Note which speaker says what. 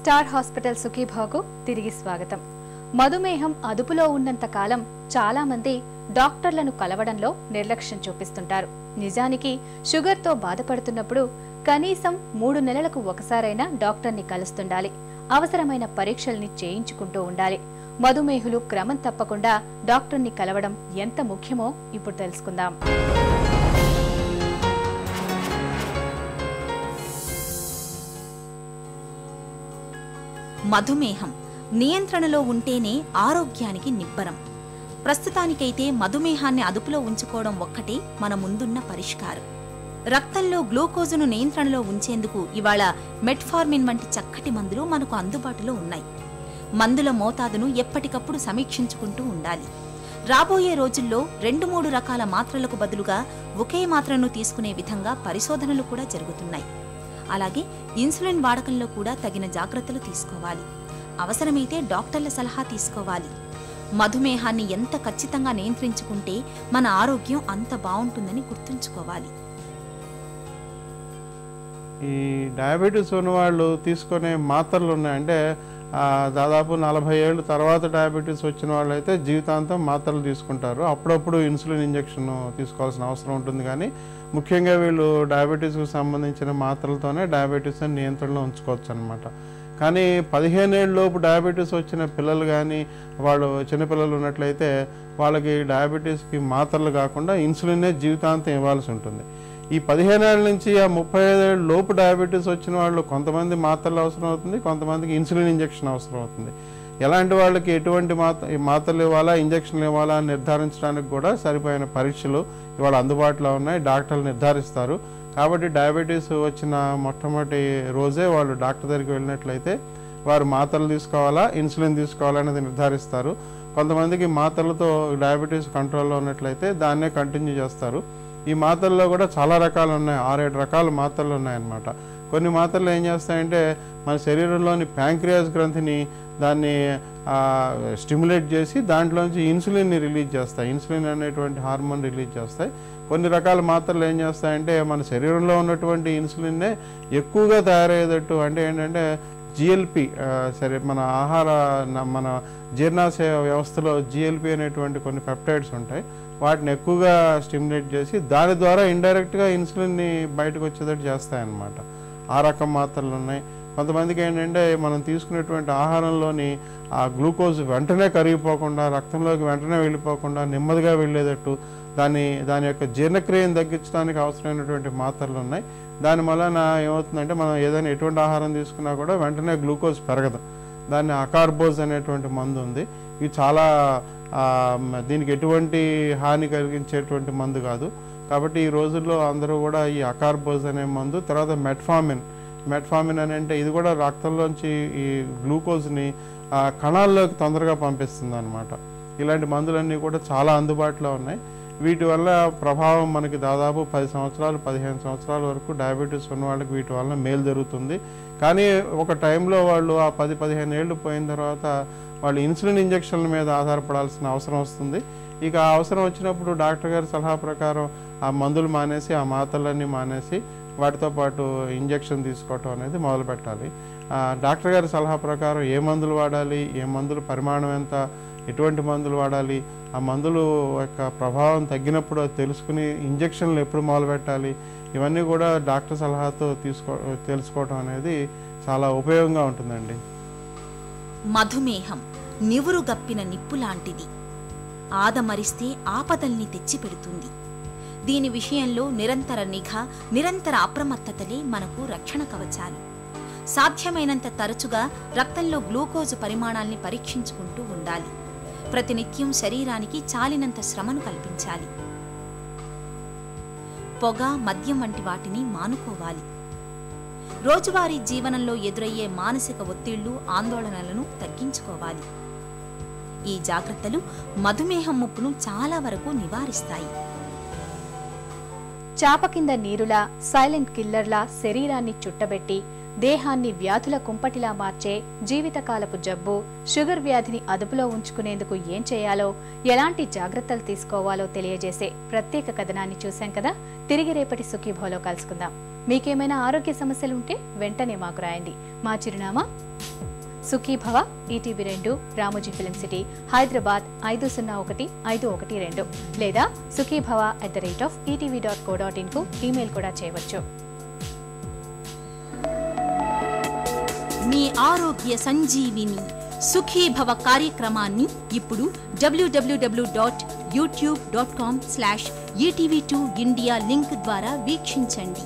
Speaker 1: Star hospital సుఖీభాకు తిరిగి స్వాగతం. మధుమేహం అదుపులో ఉన్నంత కాలం చాలా మంది డాక్టర్లను కలవడంలో నిర్లక్ష్యం చూపిస్తుంటారు. నిజానికి షుగర్తో బాధపడుతున్నప్పుడు కనీసం మూడు నెలలకు ఒకసారైనా డాక్టర్ని కలుస్తుండాలి. అవసరమైన పరీక్షల్ని చేయించుకుంటూ ఉండాలి. మధుమేహులు క్రమం తప్పకుండా డాక్టర్ని కలవడం ఎంత ముఖ్యమో ఇప్పుడు తెలుసుకుందాం.
Speaker 2: మధుమేహం. నియంత్రణలో ఉంటేనే ఆరోగ్యానికి నిబ్బరం. ప్రస్తుతానికైతే మధుమేహాన్ని అదుపులో ఉంచుకోవడం ఒక్కటే మన ముందున్న పరిష్కారం. రక్తంలో గ్లూకోజును నియంత్రణలో ఉంచేందుకు ఇవాళ మెట్ఫార్మిన్ వంటి చక్కటి మందులు మనకు అందుబాటులో ఉన్నాయి. మందుల మోతాదును ఎప్పటికప్పుడు సమీక్షించుకుంటూ ఉండాలి. రాబోయే రోజుల్లో రెండు మూడు రకాల మాత్రలకు బదులుగా ఒకే మాత్రను తీసుకునే విధంగా పరిశోధనలు కూడా జరుగుతున్నాయి. అలాగే ఇన్సులిన్ వాడకంలో కూడా తగిన జాగ్రత్తలు తీసుకోవాలి. అవసరమైతే డాక్టర్ల సలహా తీసుకోవాలి. మధుమేహాన్ని ఎంత ఖచ్చితంగా నియంత్రించుకుంటే మన ఆరోగ్యం అంత బాగుంటుందని గుర్తుంచుకోవాలి.
Speaker 3: ఈ డయాబెటీస్ ఉన్నవాళ్ళు తీసుకునే మాత్రలు ఉన్నాయి అంటే దాదాపు నలభై ఏళ్ళు తర్వాత డయాబెటీస్ వచ్చిన వాళ్ళు అయితే జీవితాంతం మాత్రలు తీసుకుంటారు. అప్పుడప్పుడు ఇన్సులిన్ ఇంజెక్షన్ తీసుకోవాల్సిన అవసరం ఉంటుంది కానీ ముఖ్యంగా వీళ్ళు డయాబెటీస్కి సంబంధించిన మాత్రలతోనే డయాబెటీస్ని నియంత్రణలో ఉంచుకోవచ్చు అనమాట కానీ పదిహేను లోపు డయాబెటీస్ వచ్చిన పిల్లలు కానీ వాళ్ళు చిన్నపిల్లలు ఉన్నట్లయితే వాళ్ళకి డయాబెటీస్కి మాత్రలు కాకుండా ఇన్సులినే జీవితాంతం ఇవ్వాల్సి ఉంటుంది. ఈ పదిహేను ఏళ్ళ నుంచి ఆ ముప్పై ఐదేళ్ళ లోపు డయాబెటీస్ వచ్చిన వాళ్ళు కొంతమంది మాత్రలు అవసరం అవుతుంది కొంతమందికి ఇన్సులిన్ ఇంజెక్షన్ అవసరం అవుతుంది. ఎలాంటి వాళ్ళకి ఎటువంటి మాత్ర ఈ మాత్రలు ఇవ్వాలా ఇంజక్షన్లు ఇవ్వాలా అని నిర్ధారించడానికి కూడా సరిపోయిన పరీక్షలు ఇవాళ అందుబాటులో ఉన్నాయి. డాక్టర్లు నిర్ధారిస్తారు. కాబట్టి డయాబెటీస్ వచ్చిన మొట్టమొదటి రోజే వాళ్ళు డాక్టర్ దగ్గరికి వెళ్ళినట్లయితే వారు మాత్రలు తీసుకోవాలా ఇన్సులిన్ తీసుకోవాలా అనేది నిర్ధారిస్తారు. కొంతమందికి మాత్రలతో డయాబెటీస్ కంట్రోల్లో ఉన్నట్లయితే దాన్నే కంటిన్యూ చేస్తారు. ఈ మాత్రల్లో కూడా చాలా రకాలు ఉన్నాయి. ఆరేడు రకాల మాత్రలు ఉన్నాయన్నమాట. కొన్ని మాత్రలు ఏం చేస్తాయంటే మన శరీరంలోని ప్యాంక్రియాస్ గ్రంథిని దాన్ని స్టిమ్యులేట్ చేసి దాంట్లోంచి ఇన్సులిన్ని రిలీజ్ చేస్తాయి. ఇన్సులిన్ అనేటువంటి హార్మోన్ రిలీజ్ చేస్తాయి. కొన్ని రకాల మాత్రలు ఏం చేస్తాయంటే మన శరీరంలో ఉన్నటువంటి ఇన్సులిన్నే ఎక్కువగా తయారయ్యేటట్టు అంటే ఏంటంటే జిఎల్పి సరే మన ఆహార మన జీర్ణాశయ వ్యవస్థలో జిఎల్పి అనేటువంటి కొన్ని పెప్టైడ్స్ ఉంటాయి. వాటిని ఎక్కువగా స్టిమ్యులేట్ చేసి దాని ద్వారా ఇండైరెక్ట్గా ఇన్సులిన్ని బయటకు వచ్చేటట్టు చేస్తాయన్నమాట. ఆ రకం మాత్రలు ఉన్నాయి. కొంతమందికి ఏంటంటే మనం తీసుకునేటువంటి ఆహారంలోని ఆ గ్లూకోజ్ వెంటనే కరిగిపోకుండా రక్తంలోకి వెంటనే వెళ్ళిపోకుండా నెమ్మదిగా వెళ్ళేటట్టు దాని దాని యొక్క జీర్ణక్రియను తగ్గించడానికి అవసరమైనటువంటి మాత్రలు ఉన్నాయి. దాని వలన ఏమవుతుందంటే మనం ఏదైనా ఎటువంటి ఆహారం తీసుకున్నా కూడా వెంటనే గ్లూకోజ్ పెరగదు. దాన్ని అకార్బోజ్ అనేటువంటి మందు ఉంది. ఇది చాలా దీనికి ఎటువంటి హాని కలిగించేటువంటి మందు కాదు. కాబట్టి ఈ రోజుల్లో అందరూ కూడా ఈ అకార్బోజ్ అనే మందు తర్వాత మెట్ఫామిన్ మెట్ఫామిన్ అని అంటే ఇది కూడా రక్తంలోంచి ఈ గ్లూకోజ్ని కణాల్లోకి తొందరగా పంపిస్తుంది అనమాట ఇలాంటి మందులన్నీ కూడా చాలా అందుబాటులో ఉన్నాయి. వీటి వల్ల ప్రభావం మనకి దాదాపు పది సంవత్సరాలు పదిహేను సంవత్సరాల వరకు డయాబెటీస్ ఉన్న వాళ్ళకి వీటి వల్ల మేలు జరుగుతుంది. కానీ ఒక టైంలో వాళ్ళు ఆ పది పదిహేను ఏళ్ళు పోయిన తర్వాత వాళ్ళు ఇన్సులిన్ ఇంజక్షన్ల మీద ఆధారపడాల్సిన అవసరం వస్తుంది. ఇక ఆ అవసరం వచ్చినప్పుడు డాక్టర్ గారి సలహా ప్రకారం ఆ మందులు మానేసి ఆ మాతలన్నీ మానేసి వాటితో పాటు ఇంజెక్షన్ తీసుకోవటం అనేది మొదలు పెట్టాలి. డాక్టర్ గారి సలహా ప్రకారం ఏ మందులు వాడాలి ఏ మందులు పరిమాణం ఎంత ఎటువంటి మందులు వాడాలి ఆ మందులు యొక్క ప్రభావం తగ్గినప్పుడు అది తెలుసుకుని ఇంజెక్షన్లు ఎప్పుడు మొదలు పెట్టాలి ఇవన్నీ కూడా డాక్టర్ సలహాతో తీసుకో తెలుసుకోవటం అనేది చాలా ఉపయోగంగా ఉంటుందండి.
Speaker 2: మధుమేహం నివురు గప్పిన నిప్పు లాంటిది ఆదమరిస్తే ఆపదల్ని తెచ్చిపెడుతుంది. దీని విషయంలో నిరంతర నిఘా నిరంతర అప్రమత్తతలే మనకు రక్షణ కవచాలు. సాధ్యమైనంత తరచుగా రక్తంలో గ్లూకోజు పరిమాణాల్ని పరీక్షించుకుంటూ ఉండాలి. ప్రతినిత్యం శరీరానికి చాలినంత శ్రమను కల్పించాలి. పొగ మద్యం వంటి వాటిని మానుకోవాలి. రోజువారీ జీవనంలో ఎదురయ్యే మానసిక ఒత్తిళ్ళు ఆందోళనలను తగ్గించుకోవాలి. ఈ జాగ్రత్తలు మధుమేహం ముప్పును చాలా వరకు నివారిస్తాయి.
Speaker 1: చాప కింద నీరులా సైలెంట్ కిల్లర్లా శరీరాన్ని చుట్టబెట్టి దేహాన్ని వ్యాధుల కుంపటిలా మార్చే జీవితకాలపు జబ్బు షుగర్ వ్యాధిని అదుపులో ఉంచుకునేందుకు ఏం చేయాలో ఎలాంటి జాగ్రత్తలు తీసుకోవాలో తెలియజేసే ప్రత్యేక కథనాన్ని చూశాం కదా? తిరిగి రేపటి సుఖీభోలో కలుసుకుందాం. మీకేమైనా ఆరోగ్య సమస్యలు ఉంటే వెంటనే మాకు రాయండి. మా చిరునామా? సుఖీభవ ఈటీవీ రెండు రామోజీ ఫిలిం సిటీ హైదరాబాద్ ఐదు సున్నా ఒకటి ఐదు ఒకటి రెండు. లేదా Sukhibhava at the rate of ETV dot co dot ఇన్కు ఈమెయిల్ కూడా చేయవచ్చు.
Speaker 2: మీ ఆరోగ్య సంజీవిని సుఖీభవ కార్యక్రమాన్ని ఇప్పుడు డబ్ల్యూడబ్ల్యూడబ్ల్యూ dot YouTube dot com slash ETV two India link ద్వారా వీక్షించండి.